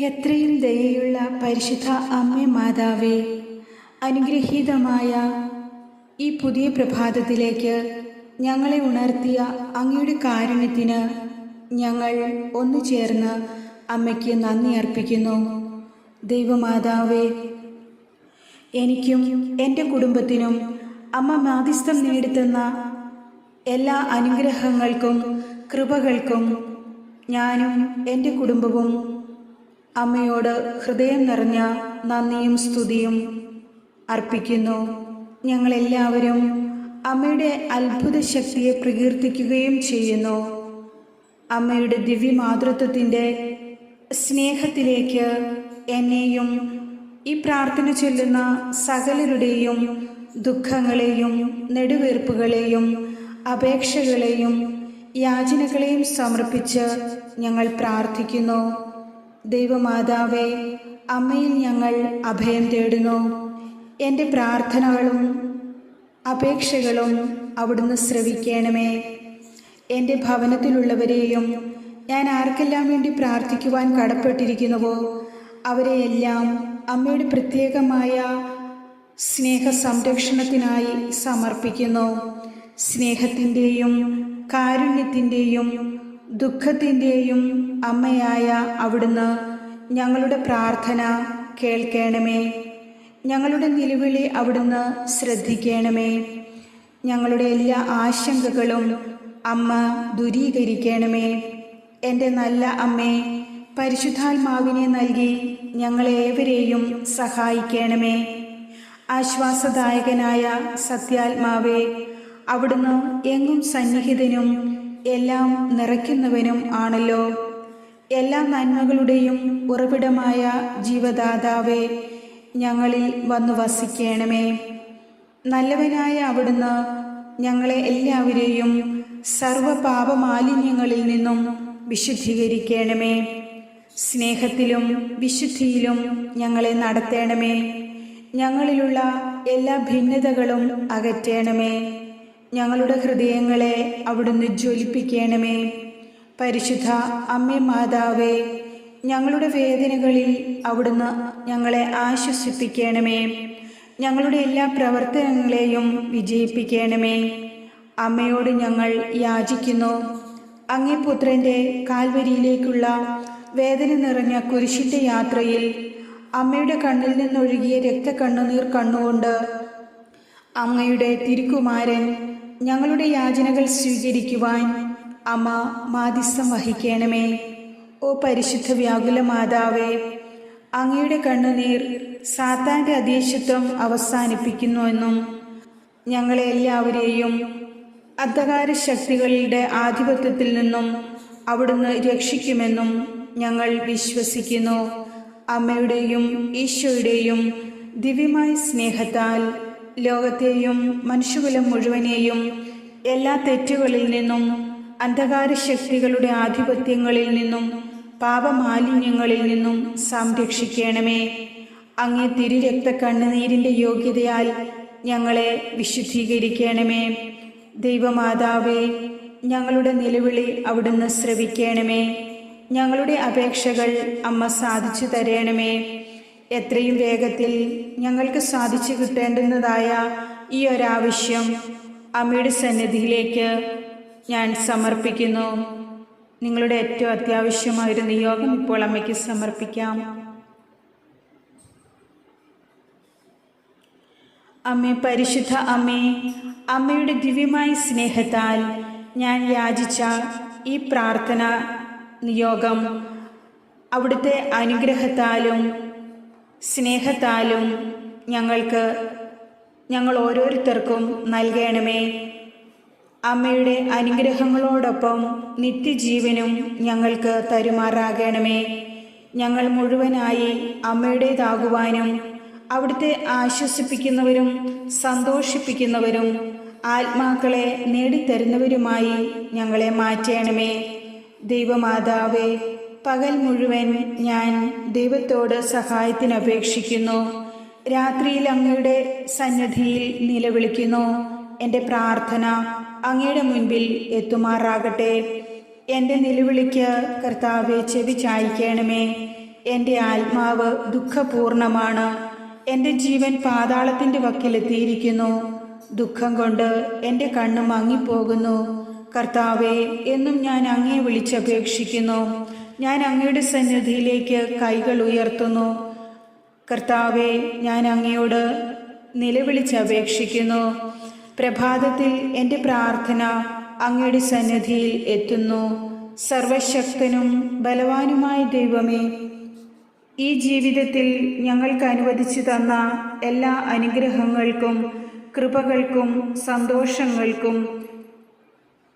എത്രയും ദയയുള്ള പരിശുദ്ധ അമ്മ മാതാവേ അനുഗ്രഹീതമായ ഈ പുതിയ പ്രഭാതത്തിലേക്ക് ഞങ്ങളെ ഉണർത്തിയ അങ്ങയുടെ കാരുണ്യത്തിന് ഞങ്ങൾ ഒന്നു ചേർന്ന് അമ്മയ്ക്ക് നന്ദി അർപ്പിക്കുന്നു. ദൈവമാതാവേ എനിക്കും എന്റെ കുടുംബത്തിനും അമ്മ മാധ്യസ്ഥം നേടിത്തന്ന എല്ലാ അനുഗ്രഹങ്ങൾക്കും കൃപകൾക്കും ഞാനും എന്റെ കുടുംബവും അമ്മയോട് ഹൃദയം നിറഞ്ഞ നന്ദിയും സ്തുതിയും അർപ്പിക്കുന്നു. ഞങ്ങളെല്ലാവരും അമ്മയുടെ അത്ഭുത ശക്തിയെ പ്രകീർത്തിക്കുകയും ചെയ്യുന്നു. അമ്മയുടെ ദിവ്യമാതൃത്വത്തിന്റെ സ്നേഹത്തിലേക്ക് എന്നെയും ഈ പ്രാർത്ഥന ചൊല്ലുന്ന സകലരുടെയും ദുഃഖങ്ങളെയും നെടുവീർപ്പുകളെയും അപേക്ഷകളെയും യാചനകളെയും സമർപ്പിച്ച് ഞങ്ങൾ പ്രാർത്ഥിക്കുന്നു. ദൈവമാതാവേ അമ്മയിൽ ഞങ്ങൾ അഭയം തേടുന്നു. എന്റെ പ്രാർത്ഥനകളും അപേക്ഷകളും അവിടുന്ന് ശ്രവിക്കണമേ. എന്റെ ഭവനത്തിലുള്ളവരെയും ഞാൻ ആർക്കെല്ലാം വേണ്ടി പ്രാർത്ഥിക്കുവാൻ കടപ്പെട്ടിരിക്കുന്നുവോ അവരെയെല്ലാം അമ്മയുടെ പ്രത്യേകമായ സ്നേഹ സംരക്ഷണത്തിനായി സമർപ്പിക്കുന്നു. സ്നേഹത്തിന്റെയും കാരുണ്യത്തിന്റെയും ദുഃഖത്തിന്റെയും അമ്മയായ അവിടുന്ന് ഞങ്ങളുടെ പ്രാർത്ഥന കേൾക്കണമേ. ഞങ്ങളുടെ നിലവിളി അവിടുന്ന് ശ്രദ്ധിക്കണമേ. ഞങ്ങളുടെ എല്ലാ ആശങ്കകളും അമ്മ ദുരീകരിക്കണമേ. എന്റെ നല്ല അമ്മേ പരിശുദ്ധാത്മാവിനെ നൽകി ഞങ്ങളേവരെയും സഹായിക്കണമേ. ആശ്വാസദായകനായ സത്യാത്മാവേ അവിടുന്ന് എങ്ങും സന്നിഹിതനും എല്ലാം നിറയ്ക്കുന്നവനും ആണല്ലോ. എല്ലാ നന്മകളുടെയും ഉറവിടമായ ജീവദാതാവെ ഞങ്ങളിൽ വന്നു വസിക്കണമേ. നല്ലവനായ അവിടുന്ന് ഞങ്ങളെ എല്ലാവരെയും സർവപാപമാലിന്യങ്ങളിൽ നിന്നും വിശുദ്ധീകരിക്കണമേ. സ്നേഹത്തിലും വിശുദ്ധിയിലും ഞങ്ങളെ നടത്തണമേ. ഞങ്ങളിലുള്ള എല്ലാ ഭിന്നതകളും അകറ്റണമേ. ഞങ്ങളുടെ ഹൃദയങ്ങളെ അവിടുന്ന് ജ്വലിപ്പിക്കണമേ. പരിശുദ്ധ അമ്മേ മാതാവേ ഞങ്ങളുടെ വേദനകളിൽ അവിടുന്ന് ഞങ്ങളെ ആശ്വസിപ്പിക്കണമേ. ഞങ്ങളുടെ എല്ലാ പ്രവർത്തനങ്ങളെയും വിജയിപ്പിക്കണമേ. അമ്മയോട് ഞങ്ങൾ യാചിക്കുന്നു. അങ്ങേ പുത്രന്റെ കാൽവരിയിലേക്കുള്ള വേദന നിറഞ്ഞ കുരിശിന്റെ യാത്രയിൽ അമ്മയുടെ കണ്ണിൽ നിന്നൊഴുകിയ രക്തക്കണ്ണുനീർ കണ്ണുകൊണ്ട് അമ്മയുടെ തിരുക്കുമാരൻ ഞങ്ങളുടെ യാചനകൾ സ്വീകരിക്കുവാൻ അമ്മ മാതിസം വഹിക്കണമേ. ഓ പരിശുദ്ധ വ്യാകുല മാതാവേ അങ്ങയുടെ കണ്ണുനീർ സാത്താന്റെ അധീശത്വം അവസാനിപ്പിക്കുന്നുവെന്നും ഞങ്ങളെ എല്ലാവരെയും അന്ധകാര ശക്തികളുടെ ആധിപത്യത്തിൽ നിന്നും അവിടുന്ന് രക്ഷിക്കുമെന്നും ഞങ്ങൾ വിശ്വസിക്കുന്നു. അമ്മയുടെയും ഈശോയുടെയും ദിവ്യമായ സ്നേഹത്താൽ ലോകത്തെയും മനുഷ്യകുലം മുഴുവനെയും എല്ലാ തെറ്റുകളിൽ നിന്നും അന്ധകാര ശക്തികളുടെ ആധിപത്യങ്ങളിൽ നിന്നും പാപമാലിന്യങ്ങളിൽ നിന്നും സംരക്ഷിക്കണമേ. അങ്ങേ തിരുരക്ത കണ്ണുനീരിന്റെ യോഗ്യതയാൽ ഞങ്ങളെ വിശുദ്ധീകരിക്കണമേ. ദൈവമാതാവേ ഞങ്ങളുടെ നിലവിളി അവിടുന്ന് ശ്രവിക്കണമേ ഞങ്ങളുടെ അപേക്ഷകൾ അമ്മ സാധിച്ചു തരണമേ. എത്രയും വേഗത്തിൽ ഞങ്ങൾക്ക് സാധിച്ചു കിട്ടേണ്ടുന്നതായ ഈ ഒരാവശ്യം അമ്മയുടെ സന്നിധിയിലേക്ക് ഞാൻ സമർപ്പിക്കുന്നു. നിങ്ങളുടെ ഏറ്റവും അത്യാവശ്യമായൊരു നിയോഗം ഇപ്പോൾ അമ്മയ്ക്ക് സമർപ്പിക്കാം. അമ്മേ പരിശുദ്ധ അമ്മേ അമ്മയുടെ ദിവ്യമായ സ്നേഹത്താൽ ഞാൻ യാചിച്ച ഈ പ്രാർത്ഥന നിയോഗം അവിടുത്തെ അനുഗ്രഹത്താലും സ്നേഹത്താലും ഞങ്ങൾക്ക് ഞങ്ങൾ ഓരോരുത്തർക്കും നൽകണമേ. അമ്മയുടെ അനുഗ്രഹങ്ങളോടൊപ്പം നിത്യജീവനും ഞങ്ങൾക്ക് തരുമാറാകണമേ. ഞങ്ങൾ മുഴുവനായി അമ്മയുടേതാകുവാനും അവിടുത്തെ ആശ്വസിപ്പിക്കുന്നവരും സന്തോഷിപ്പിക്കുന്നവരും ആത്മാക്കളെ നേടിത്തരുന്നവരുമായി ഞങ്ങളെ മാറ്റണമേ. ദൈവമാതാവേ പകൽ മുഴുവൻ ഞാൻ ദൈവത്തോട് സഹായത്തിനപേക്ഷിക്കുന്നു. രാത്രിയിൽ അങ്ങയുടെ സന്നിധിയിൽ നിലവിളിക്കുന്നു. എന്റെ പ്രാർത്ഥന അങ്ങയുടെ മുൻപിൽ എത്തുമാറാകട്ടെ. എന്റെ നിലവിളിക്ക് കർത്താവെ ചെവി ചായ്ക്കണമേ. എന്റെ ആത്മാവ് ദുഃഖപൂർണമാണ്. എന്റെ ജീവൻ പാതാളത്തിന്റെ വക്കിലെത്തിയിരിക്കുന്നു. ദുഃഖം കൊണ്ട് എന്റെ കണ്ണ് മങ്ങിപ്പോകുന്നു. കർത്താവെ എന്നും ഞാൻ അങ്ങേ വിളിച്ചപേക്ഷിക്കുന്നു. ഞാൻ അങ്ങയുടെ സന്നിധിയിലേക്ക് കൈകൾ ഉയർത്തുന്നു. കർത്താവെ ഞാൻ അങ്ങയോട് നിലവിളിച്ചപേക്ഷിക്കുന്നു. പ്രഭാതത്തിൽ എന്റെ പ്രാർത്ഥന അങ്ങയുടെ സന്നിധിയിൽ എത്തുന്നു. സർവശക്തനും ബലവാനുമായ ദൈവമേ ഈ ജീവിതത്തിൽ ഞങ്ങൾക്ക് അനുവദിച്ചു തന്ന എല്ലാ അനുഗ്രഹങ്ങൾക്കും കൃപകൾക്കും സന്തോഷങ്ങൾക്കും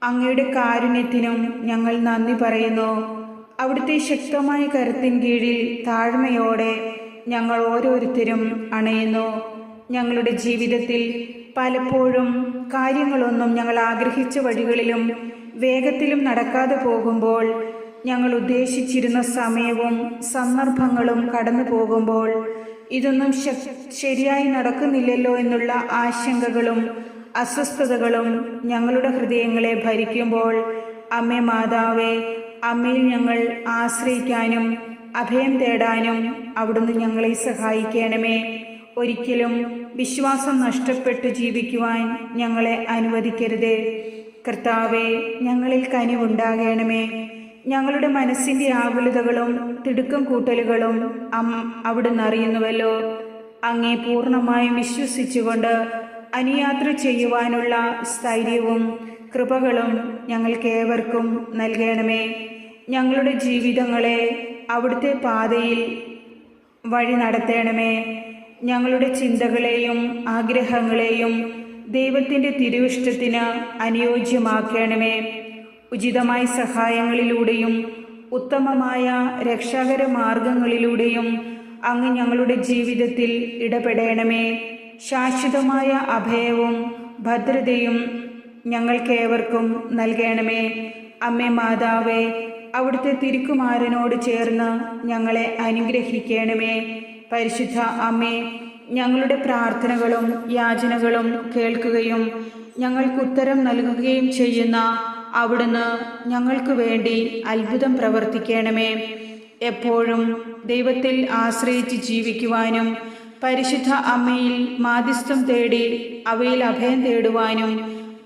അങ്ങയുടെ കാരുണ്യത്തിനും ഞങ്ങൾ നന്ദി പറയുന്നു. അവിടുത്തെ ശക്തമായ കരുത്തിൻ കീഴിൽ താഴ്മയോടെ ഞങ്ങൾ ഓരോരുത്തരും അണയുന്നു. ഞങ്ങളുടെ ജീവിതത്തിൽ പലപ്പോഴും കാര്യങ്ങളൊന്നും ഞങ്ങൾ ആഗ്രഹിച്ച വഴികളിലും വേഗത്തിലും നടക്കാതെ പോകുമ്പോൾ ഞങ്ങൾ ഉദ്ദേശിച്ചിരുന്ന സമയവും സന്ദർഭങ്ങളും കടന്നു പോകുമ്പോൾ ഇതൊന്നും ശരിയായി നടക്കുന്നില്ലല്ലോ എന്നുള്ള ആശങ്കകളും അസ്വസ്ഥതകളും ഞങ്ങളുടെ ഹൃദയങ്ങളെ ഭരിക്കുമ്പോൾ അമ്മേ മാതാവേ അമ്മയിൽ ഞങ്ങൾ ആശ്രയിക്കാനും അഭയം തേടാനും അവിടുന്ന് ഞങ്ങളെ സഹായിക്കണമേ. ഒരിക്കലും വിശ്വാസം നഷ്ടപ്പെട്ടു ജീവിക്കുവാൻ ഞങ്ങളെ അനുവദിക്കരുതേ. കർത്താവെ ഞങ്ങളിൽ കനിവുണ്ടാകണമേ. ഞങ്ങളുടെ മനസ്സിന്റെ ആകുലതകളും തിടുക്കം കൂട്ടലുകളും അം അവിടുന്ന് അറിയുന്നുവല്ലോ. അങ്ങേ പൂർണമായും വിശ്വസിച്ചുകൊണ്ട് അനുയാത്ര ചെയ്യുവാനുള്ള സ്ഥൈര്യവും കൃപകളും ഞങ്ങൾക്ക് ഏവർക്കും നൽകണമേ. ഞങ്ങളുടെ ജീവിതങ്ങളെ അവിടുത്തെ പാതയിൽ വഴി നടത്തണമേ. ഞങ്ങളുടെ ചിന്തകളെയും ആഗ്രഹങ്ങളെയും ദൈവത്തിന്റെ തിരുവിഷ്ടത്തിന് അനുയോജ്യമാക്കണമേ. ഉചിതമായ സഹായങ്ങളിലൂടെയും ഉത്തമമായ രക്ഷാകര മാർഗങ്ങളിലൂടെയും അങ്ങ് ഞങ്ങളുടെ ജീവിതത്തിൽ ഇടപെടണമേ. ശാശ്വതമായ അഭയവും ഭദ്രതയും ഞങ്ങൾക്കേവർക്കും നൽകണമേ. അമ്മേ മാതാവേ അവിടുത്തെ തിരുക്കുമാരനോട് ചേർന്ന് ഞങ്ങളെ അനുഗ്രഹിക്കണമേ. പരിശുദ്ധ അമ്മേ ഞങ്ങളുടെ പ്രാർത്ഥനകളും യാചനകളും കേൾക്കുകയും ഞങ്ങൾക്ക് ഉത്തരം നൽകുകയും ചെയ്യുന്ന അവിടുന്ന് ഞങ്ങൾക്ക് വേണ്ടി അത്ഭുതം പ്രവർത്തിക്കണമേ. എപ്പോഴും ദൈവത്തിൽ ആശ്രയിച്ച് ജീവിക്കുവാനും പരിശുദ്ധ അമ്മയിൽ മാധ്യസ്ഥം തേടി അവയിൽ അഭയം തേടുവാനും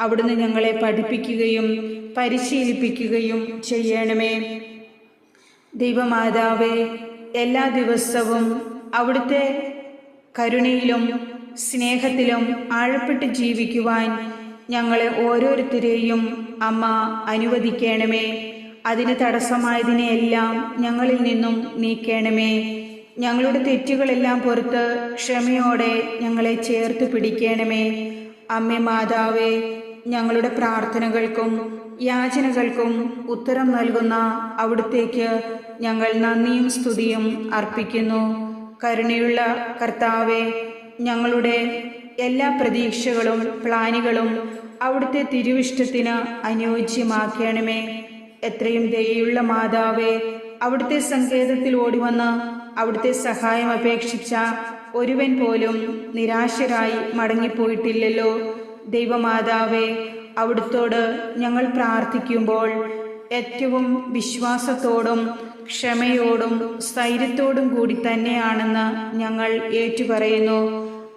അവിടുന്ന് ഞങ്ങളെ പഠിപ്പിക്കുകയും പരിശീലിപ്പിക്കുകയും ചെയ്യണമേ. ദൈവമാതാവേ എല്ലാ ദിവസവും അവിടുത്തെ കരുണയിലും സ്നേഹത്തിലും ആഴപ്പെട്ട് ജീവിക്കുവാൻ ഞങ്ങളെ ഓരോരുത്തരെയും അമ്മ അനുവദിക്കണമേ. അതിന് തടസ്സമായതിനെയെല്ലാം ഞങ്ങളിൽ നിന്നും നീക്കണമേ. ഞങ്ങളുടെ തെറ്റുകളെല്ലാം പുറത്ത് ക്ഷമയോടെ ഞങ്ങളെ ചേർത്ത് പിടിക്കണമേ. അമ്മ മാതാവേ ഞങ്ങളുടെ പ്രാർത്ഥനകൾക്കും യാചനകൾക്കും ഉത്തരം നൽകുന്ന അവിടുത്തേക്ക് ഞങ്ങൾ നന്ദിയും സ്തുതിയും അർപ്പിക്കുന്നു. കരുണയുള്ള കർത്താവെ ഞങ്ങളുടെ എല്ലാ പ്രതീക്ഷകളും പ്ലാനുകളും അവിടുത്തെ തിരുവിഷ്ടത്തിന് അനുയോജ്യമാക്കണമേ. എത്രയും ദയുള്ള മാതാവേ അവിടുത്തെ സങ്കേതത്തിൽ ഓടിവന്ന് അവിടുത്തെ സഹായം അപേക്ഷിച്ച ഒരുവൻ പോലും നിരാശരായി മടങ്ങിപ്പോയിട്ടില്ലല്ലോ. ദൈവമാതാവേ അവിടുത്തോട് ഞങ്ങൾ പ്രാർത്ഥിക്കുമ്പോൾ ഏറ്റവും വിശ്വാസത്തോടും ക്ഷമയോടും സ്ഥൈര്യത്തോടും കൂടി തന്നെയാണെന്ന് ഞങ്ങൾ ഏറ്റുപറയുന്നു.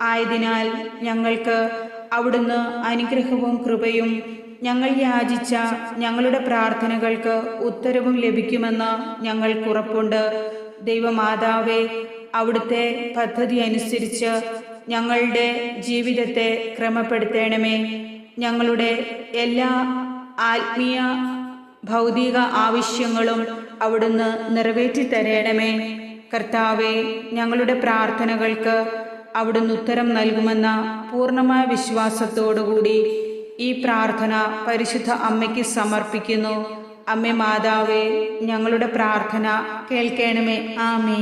ആയതിനാൽ ഞങ്ങൾക്ക് അവിടുന്ന് അനുഗ്രഹവും കൃപയും ഞങ്ങൾ യാചിച്ച ഞങ്ങളുടെ പ്രാർത്ഥനകൾക്ക് ഉത്തരവും ലഭിക്കുമെന്ന് ഞങ്ങൾക്കുറപ്പുണ്ട് ദൈവമാതാവേ അവിടുത്തെ പദ്ധതി അനുസരിച്ച് ഞങ്ങളുടെ ജീവിതത്തെ ക്രമപ്പെടുത്തേണമേ. ഞങ്ങളുടെ എല്ലാ ആത്മീയ ഭൗതിക ആവശ്യങ്ങളും അവിടുന്ന് നിറവേറ്റി തരണമേ. കർത്താവെ ഞങ്ങളുടെ പ്രാർത്ഥനകൾക്ക് അവിടുന്ന് ഉത്തരം നൽകുമെന്ന പൂർണമായ വിശ്വാസത്തോടുകൂടി ഈ പ്രാർത്ഥന പരിശുദ്ധ അമ്മയ്ക്ക് സമർപ്പിക്കുന്നു. അമ്മ മാതാവേ ഞങ്ങളുടെ പ്രാർത്ഥന കേൾക്കണമേ. ആമേ